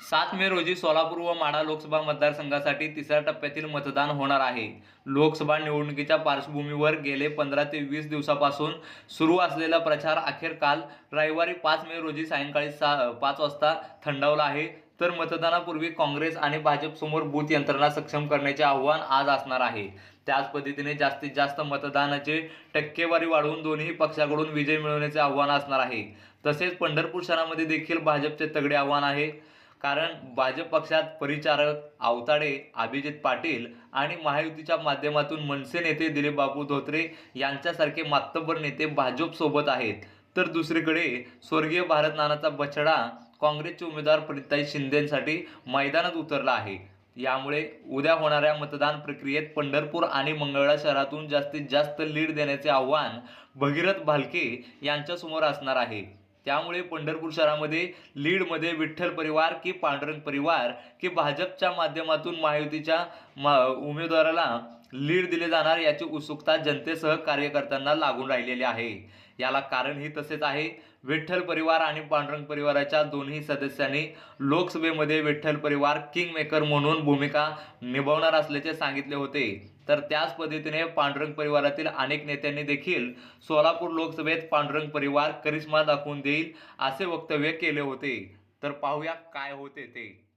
सात मे रोजी सोलापूर व माढा लोकसभा मतदारसंघासाठी तिसऱ्या टप्प्यातील मतदान होणार आहे. लोकसभा निवडणुकीच्या पार्श्वभूमीवर गेले पंधरा ते वीस दिवसापासून सुरू असलेला प्रचार अखेर काल रविवारी पाच मे रोजी सायंकाळी सा पाच वाजता थंडावला आहे. तर मतदानापूर्वी काँग्रेस आणि भाजपसमोर बूथ यंत्रणा सक्षम करण्याचे आव्हान आज असणार आहे. त्याच पद्धतीने जास्तीत जास्त मतदानाचे टक्केवारी वाढवून दोन्ही पक्षाकडून विजय मिळवण्याचे आव्हान असणार आहे. तसेच पंढरपूर शहरामध्ये देखील भाजपचे तगडे आव्हान आहे. कारण भाजप पक्षात परिचारक आवताडे अभिजित पाटील आणि महायुतीच्या माध्यमातून मनसे नेते दिलीपबाबू धोत्रे यांच्यासारखे मातब्बर नेते भाजपसोबत आहेत. तर दुसरीकडे स्वर्गीय भारत नानाचा बछडा काँग्रेसचे उमेदवार प्रिताई शिंदेसाठी मैदानात उतरला आहे. यामुळे उद्या होणाऱ्या मतदान प्रक्रियेत पंढरपूर आणि मंगळा शहरातून जास्तीत जास्त लीड देण्याचे आव्हान भगीरथ भालके यांच्यासमोर असणार आहे. त्यामुळे पंढरपूर शहरामध्ये लीडमध्ये विठ्ठल परिवार की पांडुरंग परिवार की भाजपच्या माध्यमातून महायुतीच्या मा उमेदवाराला लीड दिले जाणार याची उत्सुकता जनतेसह कार्यकर्त्यांना लागून राहिलेली आहे. याला कारण ही तसेच आहे. विठ्ठल परिवार आणि पांडुरंग परिवाराच्या दोन्ही सदस्यांनी लोकसभेमध्ये विठ्ठल परिवार किंग मेकर म्हणून भूमिका निभावणार असल्याचे सांगितले होते. तर त्याच पद्धतीने पांडुरंग परिवारातील अनेक नेत्यांनी देखील सोलापूर लोकसभेत पांडुरंग परिवार करिश्मा दाखवून देईल असे वक्तव्य केले होते. तर पाहूया काय होते ते.